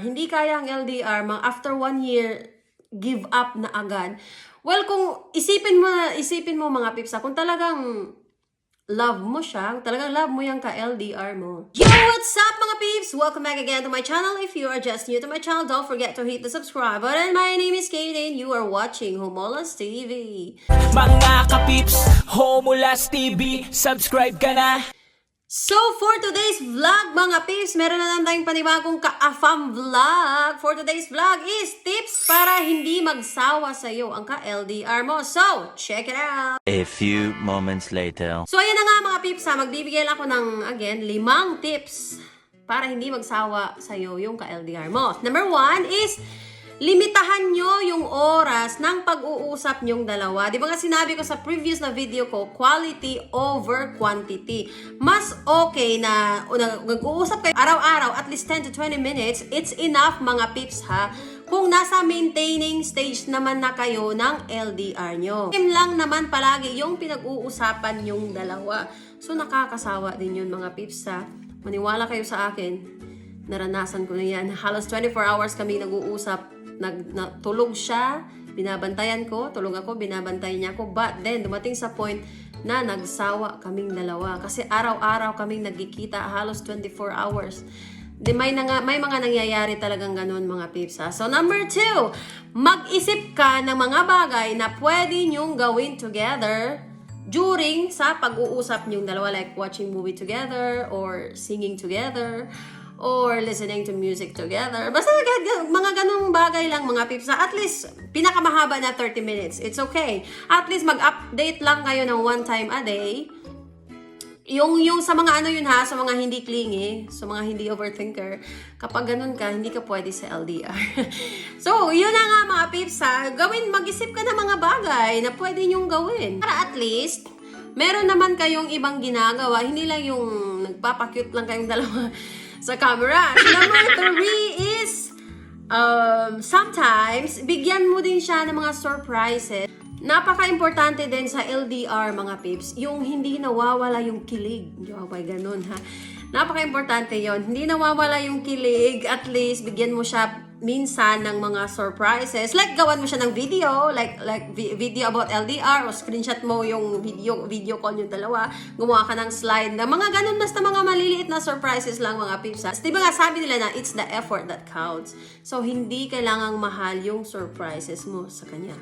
hindi kaya ang LDR, mga after one year, give up na agad. Well, kung isipin mo, isipin mo mga pips, ah, kung talagang love mo siya, talagang love mo yung ka-LDR mo. Yo, what's up mga peeps? Welcome back again to my channel. If you are just new to my channel, don't forget to hit the subscribe button. My name is Katie and you are watching Homolas TV. Mga kapips, Homulas TV, subscribe ka na So, for today's vlog, mga peeps, meron na naman tayong panibagong ka-afam vlog. For today's vlog is tips para hindi magsawa sa'yo ang ka-LDR mo. So, check it out! A few moments later. So, ayan na nga mga peeps ha. Magbibigay lang ako ng, again, limang tips para hindi magsawa sa'yo yung ka-LDR mo. Number one is, limitahan nyo yung oras ng pag-uusap nyong dalawa. Di ba nga sinabi ko sa previous na video ko, quality over quantity. Mas okay na, na nag-uusap kayo araw-araw, at least 10 to 20 minutes, it's enough mga peeps ha kung nasa maintaining stage naman na kayo ng LDR nyo. Same lang naman palagi yung pinag-uusapan yung dalawa. So nakakasawa din yun mga pips ha. Maniwala kayo sa akin. Naranasan ko na yan. Halos 24 hours kami nag-uusap. Nag, na, tulog siya, binabantayan ko, tulog ako, binabantayan niya ako. But then, dumating sa point na nagsawa kaming dalawa. Kasi araw-araw kaming nagkikita, halos 24 hours. Di may, nga, may mga nangyayari talagang ganun mga pips ha. So number two, mag-isip ka ng mga bagay na pwede nyong gawin together during sa pag-uusap nyong dalawa like watching movie together or singing together or listening to music together. Basta ga- ga- mga ganong bagay lang mga pips. At least, pinakamahaba na 30 minutes. It's okay. At least mag-update lang kayo ng one time a day yung yung sa mga ano yun ha, sa mga hindi clingy, sa mga hindi overthinker, kapag ganun ka, hindi ka pwede sa LDR. so, yun na nga mga pips ha, gawin, mag-isip ka ng mga bagay na pwede nyong gawin. Para at least, meron naman kayong ibang ginagawa, hindi lang yung nagpapakute lang kayong dalawa sa camera. Number three is, um, sometimes, bigyan mo din siya ng mga surprises. Napaka-importante din sa LDR mga pips, yung hindi nawawala yung kilig. Yung may ganun ha. Napaka-importante yon Hindi nawawala yung kilig, at least bigyan mo siya minsan ng mga surprises. Like gawan mo siya ng video, like like vi- video about LDR o screenshot mo yung video video call yung dalawa. Gumawa ka ng slide na mga ganun basta mga maliliit na surprises lang mga pips. ha. Di ba nga sabi nila na it's the effort that counts. So hindi kailangang mahal yung surprises mo sa kanya.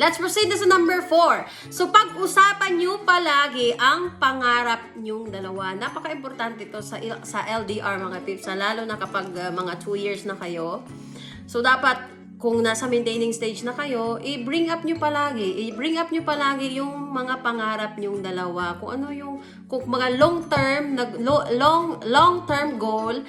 Let's proceed na sa number 4. So, pag-usapan nyo palagi ang pangarap nyong dalawa. Napaka-importante ito sa, sa LDR mga pips, lalo na kapag uh, mga 2 years na kayo. So, dapat kung nasa maintaining stage na kayo, i-bring up nyo palagi. I-bring up nyo palagi yung mga pangarap nyong dalawa. Kung ano yung, kung mga long-term, long, long-term goal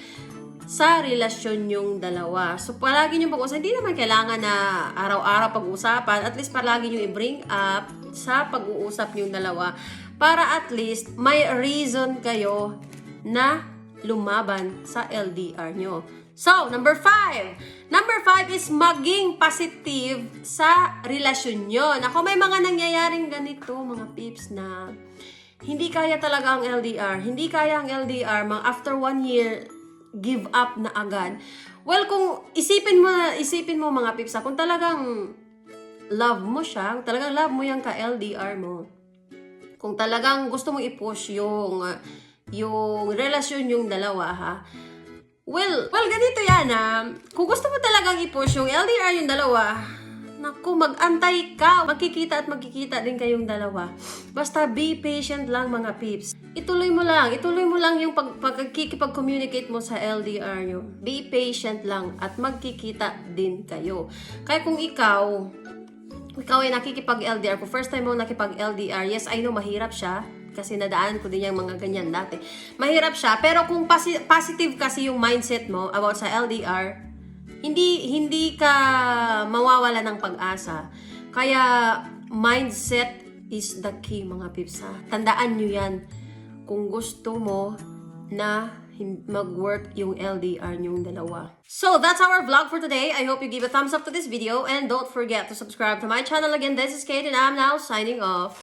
sa relasyon yung dalawa. So, palagi nyo pag-usapan, hindi naman kailangan na araw-araw pag-uusapan. At least palagi nyo i-bring up sa pag-uusap yung dalawa para at least may reason kayo na lumaban sa LDR nyo. So, number five. Number five is maging positive sa relasyon nyo. Ako, may mga nangyayaring ganito, mga pips, na hindi kaya talaga ang LDR. Hindi kaya ang LDR, after one year, give up na agad. Well, kung isipin mo, isipin mo mga pips, ah, kung talagang love mo siya, kung talagang love mo yung ka-LDR mo, kung talagang gusto mo i-push yung, ah, yung relasyon yung dalawa, ha, Well, well, ganito yan ha. Kung gusto mo talagang i-push yung LDR yung dalawa, naku, mag-antay ka. Magkikita at magkikita din kayong dalawa. Basta be patient lang mga peeps. Ituloy mo lang. Ituloy mo lang yung pag, pagkikipag-communicate mo sa LDR nyo. Be patient lang at magkikita din kayo. Kaya kung ikaw, ikaw ay nakikipag-LDR, kung first time mo nakipag-LDR, yes, I know, mahirap siya. Kasi nadaan ko din yung mga ganyan dati. Mahirap siya, pero kung posi- positive kasi yung mindset mo about sa LDR, hindi hindi ka mawawala ng pag-asa. Kaya mindset is the key mga pips ha. Tandaan nyo yan. Kung gusto mo na mag-work yung LDR nyong dalawa. So, that's our vlog for today. I hope you give a thumbs up to this video and don't forget to subscribe to my channel again. This is Kate and I'm now signing off.